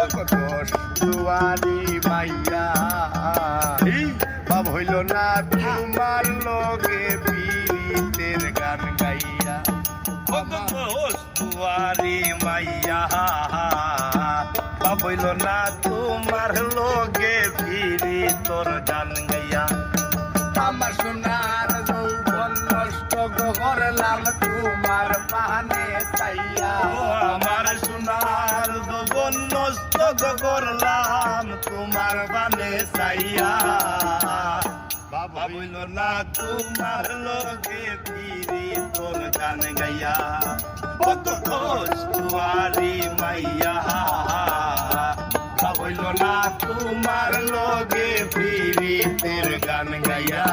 দুয়ারি মাইয়া বাব হইল না তোমার লগে পীড়িতের গান গাইয়া। দুয়ারি মাইয়া বাব হইল না তোমার লগে পীড়ি তোর গান গাইয়া। আমার সোনার যৌবন নষ্ট করলাম তোমার আমার সোনার যৌবন নষ্ট করলাম তোমার পানে চাইয়া বাবা বইল না তোমার লগে ফিরি তোর গান গাইয়া। কত তুয়ারি মাইয়া হইল না তোমার লগে ফিরি তের গান গাইয়া।